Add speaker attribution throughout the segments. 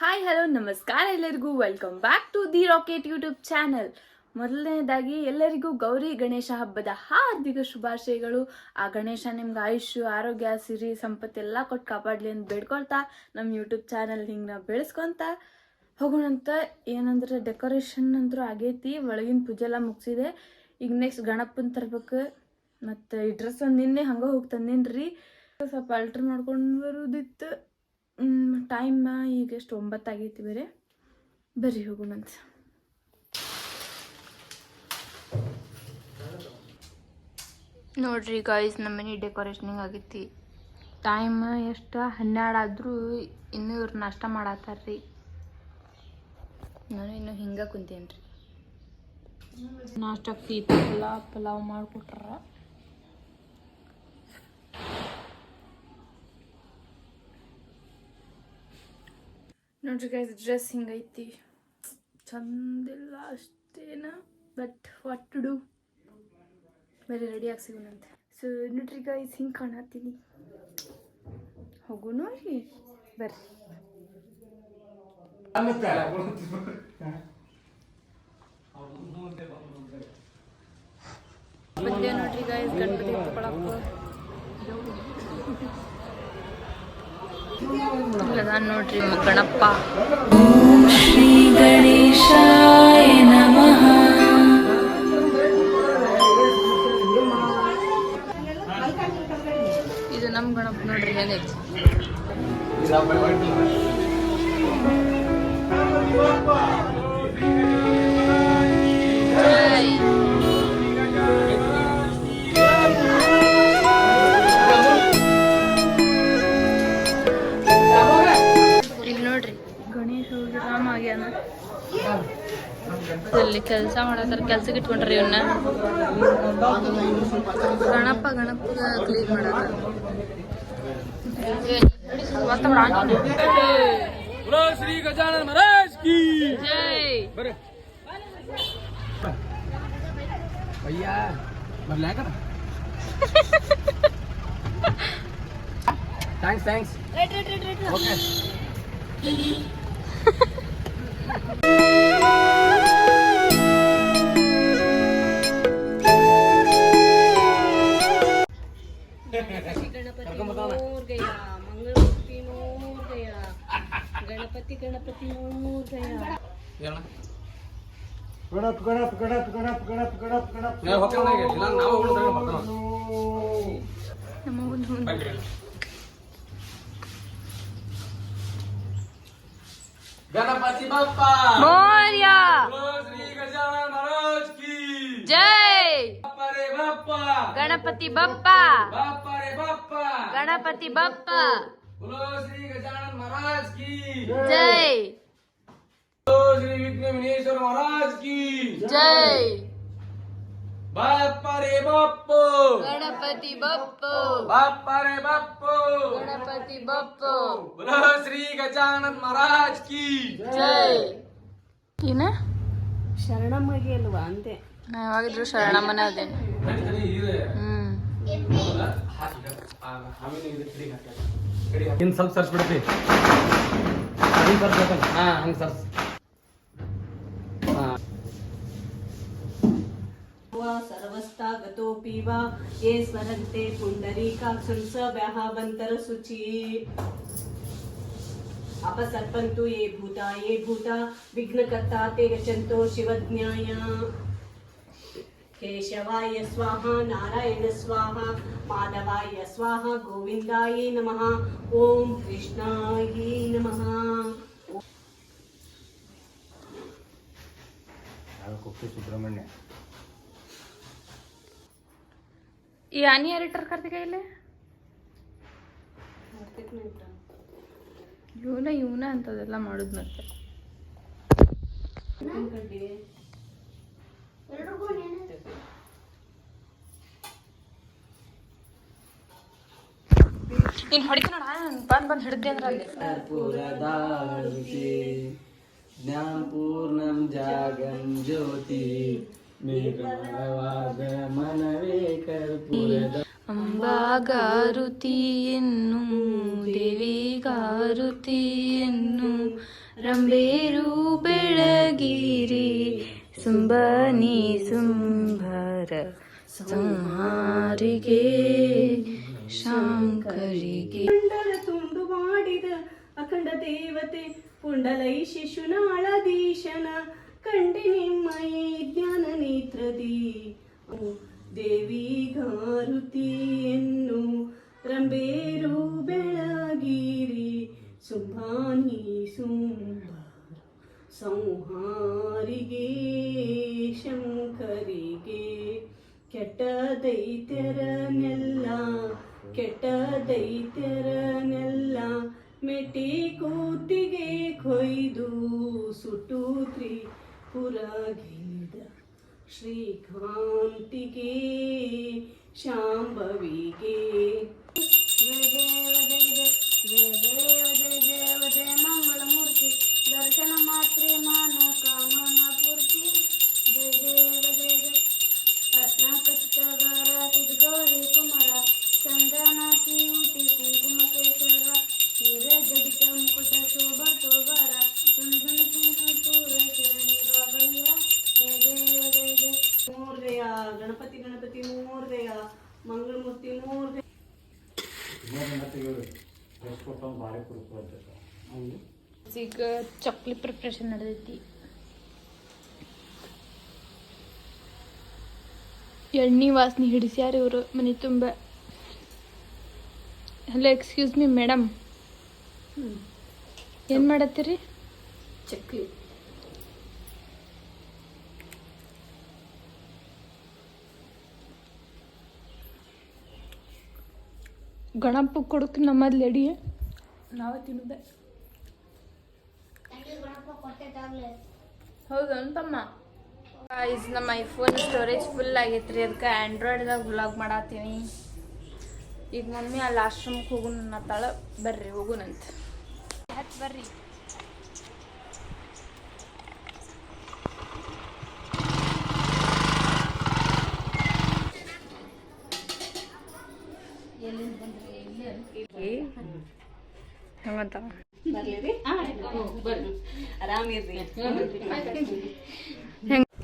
Speaker 1: Hi hello ನಮಸ್ಕಾರ ಎಲ್ಲರಿಗೂ. Welcome back to the rocket YouTube channel ಮೊದಲನೇದಾಗಿ ಎಲ್ಲರಿಗೂ ಗೌರಿ ಗಣೇಶ ಹಬ್ಬದ ಹಾರ್ದಿಕ ಶುಭಾಶಯಗಳು. ಆ ಗಣೇಶ ನಿಮ್ಗೆ ಆಯುಷ್ಯ, ಆರೋಗ್ಯ, ಸಿರಿ ಸಂಪತ್ತೆಲ್ಲ ಕೊಟ್ಟು ಕಾಪಾಡಲಿ ಅಂತ ಬೇಡ್ಕೊಳ್ತಾ ನಮ್ಮ ಯೂಟ್ಯೂಬ್ ಚಾನಲ್ ಹಿಂಗೆ ನಾವು ಬೆಳೆಸ್ಕೊಂತ ಹೋಗೋಣಂತ ಏನಂದ್ರೆ ಡೆಕೋರೇಷನ್ ಅಂತೂ ಆಗೈತಿ, ಒಳಗಿನ ಪೂಜೆ ಎಲ್ಲ ಮುಗಿಸಿದೆ. ಈಗ ನೆಕ್ಸ್ಟ್ ಗಣಪನ ತರ್ಬೇಕು. ಮತ್ತು ಈ ಡ್ರೆಸ್ ಒಂದು ನಿನ್ನೆ ಹಂಗೆ ಹೋಗಿ ತಂದಿನ್ರಿ. ಸ್ವಲ್ಪ ಅಲ್ಟ್ರ್ ಮಾಡ್ಕೊಂಡು ಬರೋದಿತ್ತು. ಟೈಮ್ ಈಗ ಎಷ್ಟು? ಒಂಬತ್ತಾಗೈತಿ ಬೇರೆ. ಬರ್ರಿ ಹೋಗುಮಂತ ನೋಡ್ರಿ ಗಾಯ್ಸ್ ನಮ್ಮ ಮನೆ ಡೆಕೋರೇಷನಿಂಗ್ ಆಗೈತಿ. ಟೈಮ್ ಎಷ್ಟು? ಹನ್ನೆರಡು ಆದರೂ ಇನ್ನೂ ಇವ್ರು ನಾಷ್ಟ ಮಾಡತ್ತಾರ್ರಿ. ನಾನು ಇನ್ನು ಹಿಂಗೆ ಕುಂತೇನ್ರಿ. ನಾಷ್ಟಕ್ಕೆ ಪಲಾವ್ ಪಲಾವ್ ಮಾಡಿಕೊಟ್ರ. ನೋಡ್ರಿ ಗೈಸ್ ಡ್ರೆಸ್ ಹಿಂಗೈತಿ ಚಂದಿಲ್ಲ ಅಷ್ಟೇನ ಬಟ್ ವಾಟ್ ಟು ಡೂ ಬೇರೆ ರೆಡಿಯಾಗಿ ಸಿಗೋಣಂತೆ ಸೊ ನೋಡ್ರಿ ಗೈಸ್ ಹಿಂಗೆ ಕಾಣತ್ತೀನಿ. ಹೋಗು ನೋಡ್ರಿ, ಬರ್ರಿ. ಬಂದೆ ನೋಡ್ರಿ ಗೈಸ್ ಗಣಪತಿ ತಗೊಳಕ್ಕೆ ಇಲ್ಲದ ನೋಡ್ರಿ ಮ- ನಮಃ ಇದು ನಮ್ಮ ಗಣಪ ನೋಡ್ರಿ ಏನೈತಿ ಕೆಲಸ ಮಾಡತ್ತಾರ ಕೆಲ್ಸಕ್ಕೆ ಇಟ್ಕೊಂಡ್ರಿ ಇವನ್ನ ಗಣಪ ಗಣಪ ಕ್ಲೀನ್ ಮಾಡತ್ತಾರ
Speaker 2: ಶ್ರೀ ಗಜಾನನ ಮಹಾರಾಜ್ ಕಿ
Speaker 1: ಜೈ ಬರ್ರಿ
Speaker 2: भैया ಬರ್ಲಾಕ thanks thanks right right
Speaker 3: right okay गया मंगलमूर्ति मोर गया गणपति गणपति मोर गया
Speaker 4: ಗಣಪ ಗಣಪ ಗಣಪ ಗಣಪ ಗಣಪ ಗಣಪ ಗಣಪ
Speaker 2: मैं होते नहीं गए ನಾವು ಹೋಗೋಣ ಬರ್ತಾನ
Speaker 1: ನಮ್ಮ ಮುಂದೆ ಮುಂದೆ
Speaker 2: गणपति बप्पा
Speaker 1: ಮೋರ್ಯ
Speaker 2: बोलो श्री गजानन महाराज की
Speaker 1: ಜೈ
Speaker 2: बाप्पा रे बाप्पा
Speaker 1: ಗಣಪತಿ ಬಪ್ಪ
Speaker 2: बाप्पा रे Bappa
Speaker 1: Ganapati
Speaker 2: Bappa. Shri Gajanan Maharaj ಕಿ
Speaker 1: ಜೈ
Speaker 2: ಶ್ರೀ ವಿಘ್ನ ವಿಘ್ನೇಶ್ವರ ಮಹಾರಾಜ್ ಕಿ
Speaker 1: ಜೈ
Speaker 2: ಬಾಪ್ಪ ರೇ ಬಪ್ಪ
Speaker 1: ಗಣಪತಿ ಬಪ್ಪ
Speaker 2: ಬಾಪ್ಪ ರೇ ಬಪ್ಪ
Speaker 1: ಗಣಪತಿ ಬಪ್ಪ
Speaker 2: ಶ್ರೀ ಗಜಾನನ್ ಮಹಾರಾಜ್ ಕಿ
Speaker 1: ಜೈ ಏನ?
Speaker 3: ಶರಣಮ್ಮಗೆ ಅಲ್ವಾ? ಅಂದೆ.
Speaker 1: ನಾ ಯಾವಾಗಿದ್ರು ಶರಣಮ್ಮನ ಅದೇನು ಹ್ಮ್.
Speaker 2: ಇನ್ ಸ್ವಲ್ಪ ಸರ್ಚ್ ಬಿಡ್ತಿ ಹಾ ಹಂಗ ಸರ್ಚ್
Speaker 3: वा सर्वस्तागतोऽपि वा ये स्वरन्ते पुण्डरीकाक्षं स व्याहावन्तरशुचि अपसर्पन्तु ये भूता ये भूता विघ्नकर्ता ते गच्छन्तो शिवज्ञाय ಕೇಶವಾಯ ಸ್ವಾಹ ನಾರಾಯಣ ಸ್ವಾಹ ಮಾಧವಾಯ ಸ್ವಾಹ ಗೋವಿಂದಾಯ ನಮಃ ಓಂ ಕೃಷ್ಣಾಯ
Speaker 4: ನಮಃ ಸುಬ್ರಹ್ಮಣ್ಯ.
Speaker 1: ಈ ಆನಿ ಯಾರಿಟ್ಟಾರ ಕಾರ್ತಿಕ ಇವನ ಇವನ ಅಂತದೆಲ್ಲ ಮಾಡುದು ಮತ್ತೆ. ನೀನ್ ಹೊಡಿತ ನೋಡ ಬಂದ್ ಬಂದ್ ಹಿಡ್ದೆ ಅಂದ್ರೆ ಅಲ್ಲಿ.
Speaker 2: ಜ್ಞಾನಪೂರ್ಣಂ ಜಾಗಂ ಜ್ಯೋತಿ ಮೇಘವಾದ ಮನವೇ ಕರ್ಪೂರದ
Speaker 1: ಅಂಬಾಗಾರುತಿಯನ್ನು ದೇವಿಗಾರುತಿಯನ್ನು ದೇವಿಗಾರುತಿ ರಂಬೇರು ಬೆಳಗಿರಿ. ಸುಂಬನಿ ಸುಂಬರ, ಸಂಹಾರಿಗೆ, ಶಾಂಕರಿಗೆ.
Speaker 3: ತುಂಡು ಮಾಡಿದ ಅಖಂಡ ದೇವತೆ ಪುಂಡಲೈ ಶಿಶುನಾಳಧೀಶನ ಕಂಡಿ ನಿಮ್ಮಯಿ ಜ್ಞಾನ ನೇತ್ರದಿ. ದೇವಿ ಗಾರುತಿಯನ್ನು ರಂಬೇರು ಬೆಳಗಿರಿ. ಸುಂಭಾನಿ ಸುಂಬರ ಸಂಹಾರಿಗೆ ಶಂಕರಿಗೆ ಕೆಟ್ಟ ದೈತ್ಯರನೆಲ್ಲ ಕೆಟ್ಟ ದೈತ್ಯರನೆಲ್ಲ ಮೆಟ್ಟಿ ಕೂತಿಗೆ ಕೊಯ್ದು ಸುಟ್ಟು ತ್ರಿಪುರಗಿದ ಶ್ರೀಕಾಂತಿಗೆ ಶಾಂಭವಿಗೆ ಜಯ ದೇವ ಜಯ ದೇವ ಜಯ ದೇವ ಜಯ ಮಂಗಳಮೂರ್ತಿ ದರ್ಶನ ಮಾತ್ರೆ ಮಾನ ಕಾಮನ ಪೂರ್ತಿ ಜಯ ದೇವ ಜಯ ಜಯ ರತ್ನಾಕಚಿತಗಾರ ಗೌರಿ ಕುಮಾರ ಚಂದನಾಕಿ ಊಟಿ
Speaker 1: ಈಗ ಚಕ್ಲಿ ಪ್ರಿಪ್ರೇಷನ್ ನಡೆದೈತಿ. ಎಣ್ಣೆ ವಾಸನೆ ಹಿಡಿಸ್ಯಾರ ಇವರು ಮನೆ ತುಂಬ. ಹಲೋ ಎಕ್ಸ್ಕ್ಯೂಸ್ ಮೀ ಮೇಡಮ್ ಏನು ಮಾಡತ್ತೀರಿ?
Speaker 3: ಚಕ್ಲಿ.
Speaker 1: ಗಣಪ ಕೊಡಕ್ಕೆ ನಮ್ಮದು ಲೇಡಿ ನಾವೇ ತಿನ್ನೋದೆ ಹೌದು ಅಂತಮ್ಮ. ಇಸ್ ನಮ್ಮ ಐಫೋನ್ ಸ್ಟೋರೇಜ್ ಫುಲ್ ಆಗೈತ್ರಿ. ಅದಕ್ಕೆ ಆ್ಯಂಡ್ರಾಯ್ಡ್ದಾಗ ವ್ಲಾಗ್ ಮಾಡತ್ತೀನಿ ಈಗ ಮಮ್ಮಿ ಅಲ್ಲಿ ಆಶ್ರಮಕ್ಕೆ ಹೋಗು ನನ್ನ ತಾಳ. ಬರ್ರಿ ಹೋಗುನಂತ ಹತ್ತು ಬರ್ರಿ. ಹಂಗಂತ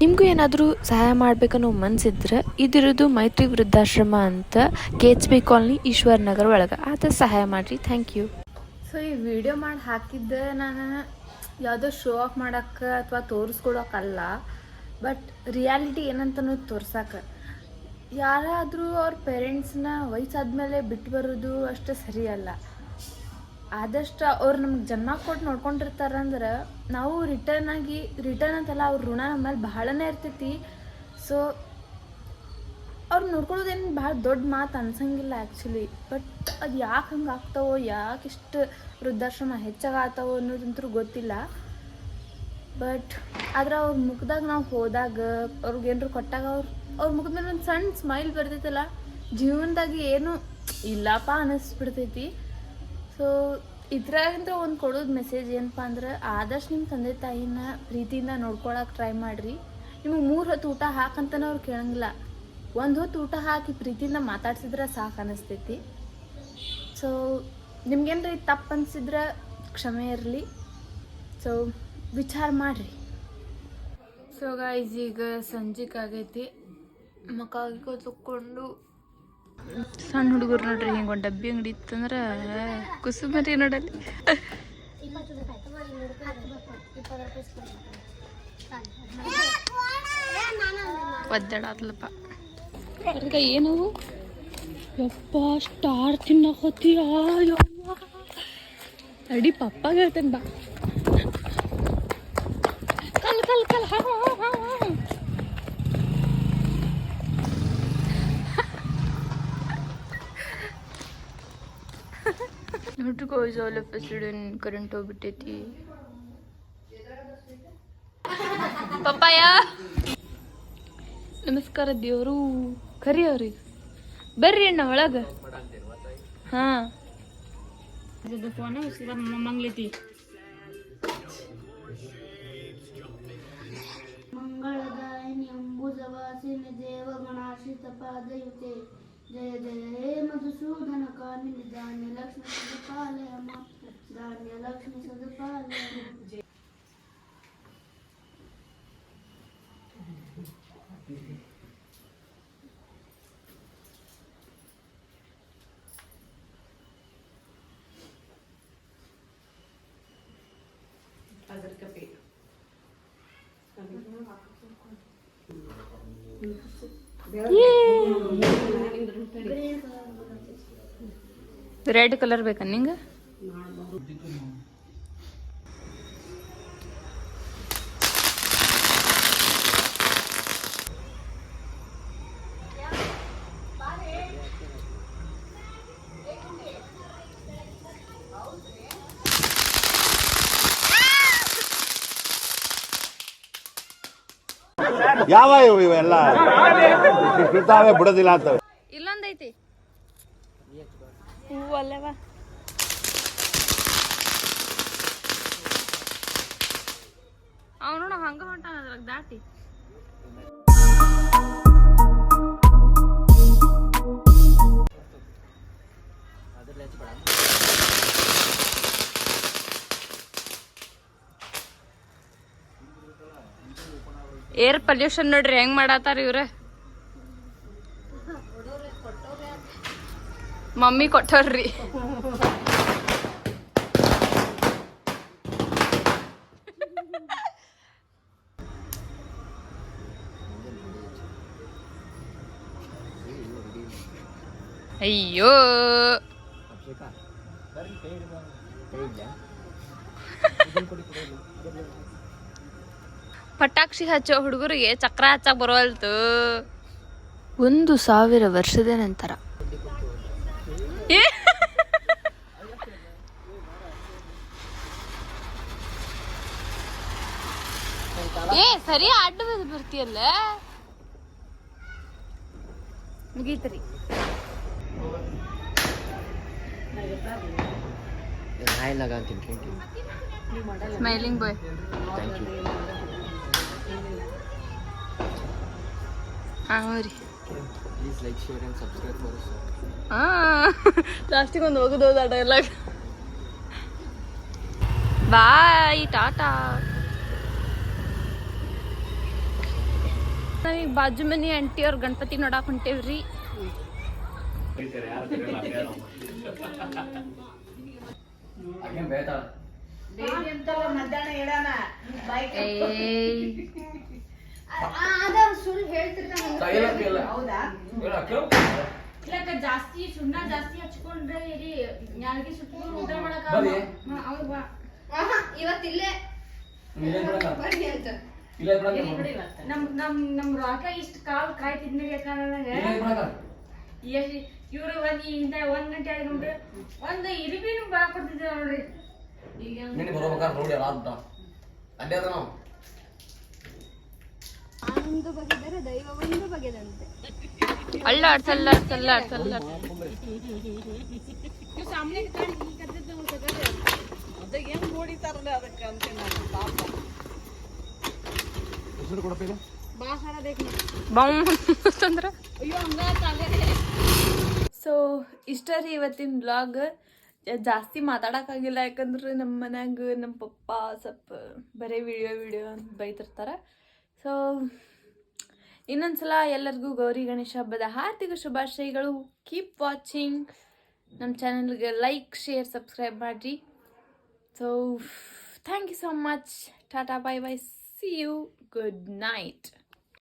Speaker 5: ನಿಮಗೂ ಏನಾದರೂ ಸಹಾಯ ಮಾಡ್ಬೇಕನ್ನೋ ಮನ್ಸಿದ್ರೆ ಇದಿರೋದು ಮೈತ್ರಿ ವೃದ್ಧಾಶ್ರಮ ಅಂತ K H B colony Ishwar Nagar ಒಳಗೆ. ಆತ ಸಹಾಯ ಮಾಡಿರಿ. ಥ್ಯಾಂಕ್ ಯು
Speaker 1: ಸೊ ಈ ವಿಡಿಯೋ ಮಾಡಿ ಹಾಕಿದ್ದೆ ನಾನು. ಯಾವುದೋ ಶೋ ಆಫ್ ಮಾಡಕ್ಕೆ ಅಥವಾ ತೋರಿಸ್ಕೊಡೋಕ್ಕಲ್ಲ ಬಟ್ ರಿಯಾಲಿಟಿ ಏನಂತ ಅನ್ನೋದು ತೋರ್ಸಕ್ಕೆ ಯಾರಾದರೂ ಅವ್ರ ಪೇರೆಂಟ್ಸ್ನ ವಯಸ್ಸಾದ್ಮೇಲೆ ಬಿಟ್ಟು ಬರೋದು ಅಷ್ಟು ಸರಿಯಲ್ಲ. ಆದಷ್ಟು ಅವ್ರು ನಮ್ಗೆ ಜನ್ಮ ಕೊಟ್ಟು ನೋಡ್ಕೊಂಡಿರ್ತಾರಂದ್ರೆ ನಾವು ರಿಟರ್ನ್ ಆಗಿ ರಿಟರ್ನ್ ಅಂತಲ್ಲ, ಅವ್ರ ಋಣ ನಮ್ಮಲ್ಲಿ ಮೇಲೆ ಬಹಳನೇ ಇರ್ತೈತಿ. ಸೊ ಅವ್ರು ನೋಡ್ಕೊಳ್ಳೋದೇನು ಭಾಳ ದೊಡ್ಡ ಮಾತು ಅನ್ಸಂಗಿಲ್ಲ ಆ್ಯಕ್ಚುಲಿ ಬಟ್ ಅದು ಯಾಕೆ ಹಂಗೆ ಆಗ್ತಾವೋ, ಯಾಕೆ ಇಷ್ಟು ವೃದ್ಧಾಶ್ರಮ ಹೆಚ್ಚಾಗತ್ತವೋ ಅನ್ನೋದಂತೂ ಗೊತ್ತಿಲ್ಲ. ಬಟ್ ಆದ್ರೆ ಅವ್ರ ಮುಖದಾಗ ನಾವು ಹೋದಾಗ, ಅವ್ರಿಗೆ ಏನಾರು ಕೊಟ್ಟಾಗ ಅವ್ರು, ಅವ್ರ ಮುಖದ ಮೇಲೆ ಒಂದು ಸಣ್ಣ ಸ್ಮೈಲ್ ಬರ್ತೈತಲ್ಲ ಜೀವನದಾಗ ಏನು ಇಲ್ಲಪ್ಪ ಅನ್ನಿಸ್ಬಿಡ್ತೈತಿ. ಸೊ ಇದ್ರಾಗಿಂದ ಒಂದು ಕೊಡೋದು ಮೆಸೇಜ್ ಏನಪ್ಪ ಅಂದ್ರೆ ಆದಷ್ಟು ನಿಮ್ಮ ತಂದೆ ತಾಯಿನ ಪ್ರೀತಿಯಿಂದ ನೋಡ್ಕೊಳಕ್ಕೆ ಟ್ರೈ ಮಾಡಿರಿ. ನಿಮಗೆ ಮೂರು ಹೊತ್ತು ಊಟ ಹಾಕಂತನೂ ಅವ್ರು ಕೇಳಂಗಿಲ್ಲ. ಒಂದು ಹೊತ್ತು ಊಟ ಹಾಕಿ ಪ್ರೀತಿಯಿಂದ ಮಾತಾಡ್ಸಿದ್ರೆ ಸಾಕು ಅನ್ನಿಸ್ತೈತಿ ಸೊ ನಿಮ್ಗೇನ್ರಿ ತಪ್ಪು ಅನ್ಸಿದ್ರೆ ಕ್ಷಮೆ ಇರಲಿ. ಸೊ ವಿಚಾರ ಮಾಡಿರಿ. ಸೊ ಗಾಯ್ಸ್ ಈಗ ಸಂಜೆಗೆ ಆಗೈತಿ. ಮಕ್ಕ ಕೂತ್ಕೊಂಡು ಸಣ್ಣ ಹುಡುಗರು ನೋಡ್ರಿ ಹಿಂಗೆ ಒಂದು ಡಬ್ಬಿ ಅಂಗಡಿ ಇತ್ತಂದ್ರೆ ಕುಸುಮರಿ ನೋಡಲ್ಲಿ. ಒದ್ದಾಡತ್ಲಪ್ಪ ಅದಕ್ಕೆ ಏನವು? ಯಪ್ಪ, ಸ್ಟಾರ್ ತಿನ್ನಕೋತೀಯ ಯವ್ವ. ಅಡಿ ಪಪ್ಪಾಗ ಹೇಳ್ತೇನೆ ಬಾ. ಕಲ್ ಕಲ್ ಕಲ್ ಹಾ ಹಾ ಹಾ. ಹಾ ನೋಡ್ರಿ guys all of sudden current ಹೋಗ್ಬಿಟ್ಟೈತಿ. ಪಪ್ಪಾಯ? ನಮಸ್ಕಾರ ದೇವರು. ಕರಿ ಅವ್ರಿಗೆ ಬರ್ರಿ ಅಣ್ಣ ಒಳಗ. ಹಾ.
Speaker 3: ಫೋನ್ ಮಂಗ್ಲೈತಿ ಮಂಗಳದಾಯಿನಿ जय जय हे मधुसूदन कामिन धान्य लक्ष्मी सदपाल धान्य लक्ष्मी सदपाल ये
Speaker 1: ರೆಡ್ ಕಲರ್ ಬೇಕಾ ನಿಂಗೆ?
Speaker 6: ಯಾವ ಇವು ಇವೆಲ್ಲ? ಇರ್ತಾವೆ ಬಿಡೋದಿಲ್ಲ ಅಂತವೆ
Speaker 1: ಅಲ್ಲವ? ಅವನು ಹಂಗ ಹೊಂಟಾನ ಅದ್ರಾಗ ದಾಟಿ. ಏರ್ ಪೊಲ್ಯೂಷನ್ ನೋಡ್ರಿ ಹೆಂಗ್ ಮಾಡತ್ತಾರ ಇವ್ರ? ಮಮ್ಮಿ ಕೊಟ್ಟವ್ರಿ ಅಯ್ಯೋ. ಪಟಾಕ್ಷಿ ಹಚ್ಚೋ ಹುಡುಗರಿಗೆ ಚಕ್ರ ಹಚ್ಚಕ್ ಬರೋಲ್ತು
Speaker 7: ಒಂದು ಸಾವಿರ ವರ್ಷದ ನಂತರ
Speaker 1: ಏ ಸರಿ ಅಡ್ಡ ಬಿದ್ದು ಬರ್ತೀಯಲ್ಲ ಮುಗೀತ್ರಿ
Speaker 8: ಹಾಯ್ ಲಗ ಅಂತೀನಿ thank
Speaker 1: you smiling
Speaker 8: boy thank you
Speaker 1: ಹಾಂ ರೀ
Speaker 8: please like share and subscribe ಮಾಡಿ ಸರ್
Speaker 1: ಲಾಸ್ಟಿಗೆ ಒಂದು ಹೋಗೋದು ಅಡ ಎಲ್ಲ. ಬಾಯ್ ಟಾಟಾ. ನಾವೀಗ ಬಾಜು ಮನಿ ಆಂಟಿ ಅವ್ರ ಗಣಪತಿ ನೋಡಾಕ್ ಹೊಂಟೇವ್ರಿ.
Speaker 9: ಸುಳ್ಳು ಹೇಳ್ತಿರ್ತಾನೆ.
Speaker 2: ಇಲ್ಲ ಹೇಳ ಕೇಳು
Speaker 9: ಇಲ್ಲಕ್ಕ ಜಾಸ್ತಿ ಸುಣ್ಣ ಜಾಸ್ತಿ ಹಚ್ಕೊಂಡ್ರೆ ಇಲ್ಲಿ ಯಾರಿಗೆ ಸುಟ್ಕೊಂಡು ಊಟ ಮಾಡಕ
Speaker 2: ಬರ್ರಿ.
Speaker 9: ಇವತ್ತಿಲ್ಲೇ.
Speaker 2: ಇಲ್ಲೇ ಬಿಡಲ್ಲ
Speaker 9: ಬರ್ರಿ ಅಂತ.
Speaker 2: ಇಲ್ಲೇ ಬಿಡಲ್ಲ
Speaker 9: ನಮ್ ನಮ್ ನಮ್ ರಾಕ ಇಷ್ಟ ಕಾಲ್ ಕಾಯ್ತಿದ್ನಿ ನನಗೆ?
Speaker 2: ಇಲ್ಲೇ ಬಿಡಲ್ಲ
Speaker 9: ಎಷ್ಟ್ ಇವ್ರು ಒಂದ್ ಹಿಂದೆ ಒಂದ್ ಗಂಟೆ ಆಗಿ ನೋಡ್ರಿ. ಒಂದ್ ಇರಿಬಿನು ಬಾ ಕೊಡ್ತಿದ್ರು ನೋಡ್ರಿ. ಈಗ
Speaker 2: ನಿನ್ನೆ ಬರ್ಬೇಕಾದ್ರೆ ನೋಡಿ ಅಲ್ಲೇ ಅದ ನಾವು.
Speaker 9: ಬಗೆದರೆ ದೈವ ಒಂದು ಬಗೆದಂತೆ.
Speaker 1: ಅಲ್ಲಾಡ್ಸ್ ಅಲ್ಲಾಡ್ಸ್ ಅಲ್ಲಾಡ್ಸ್ ಅಲ್ಲಾಡ್ಸ್ ಬಾಂಬ್ ಅಂತಂದ್ರ? ಸೊ ಇಷ್ಟ ರೀ. ಇವತ್ತಿನ ಬ್ಲಾಗ್ ಜಾಸ್ತಿ ಮಾತಾಡೋಕ್ಕಾಗಿಲ್ಲ ಯಾಕಂದ್ರೆ ನಮ್ಮ ಮನ್ಯಾಗ ನಮ್ಮ ಪಪ್ಪ ಸ್ವಲ್ಪ ಬರೀ ವಿಡಿಯೋ ವಿಡಿಯೋ ಅಂತ ಬೈತಿರ್ತಾರೆ. ಸೊ ಇನ್ನೊಂದ್ಸಲ ಎಲ್ಲರಿಗೂ ಗೌರಿ ಗಣೇಶ ಹಬ್ಬದ ಹಾರ್ದಿಕ ಶುಭಾಶಯಗಳು. ಕೀಪ್ ವಾಚಿಂಗ್ ನಮ್ಮ ಚಾನಲ್ಗೆ ಲೈಕ್ ಶೇರ್ ಸಬ್ಸ್ಕ್ರೈಬ್ ಮಾಡಿರಿ. So thank you so much Tata bye bye see you good night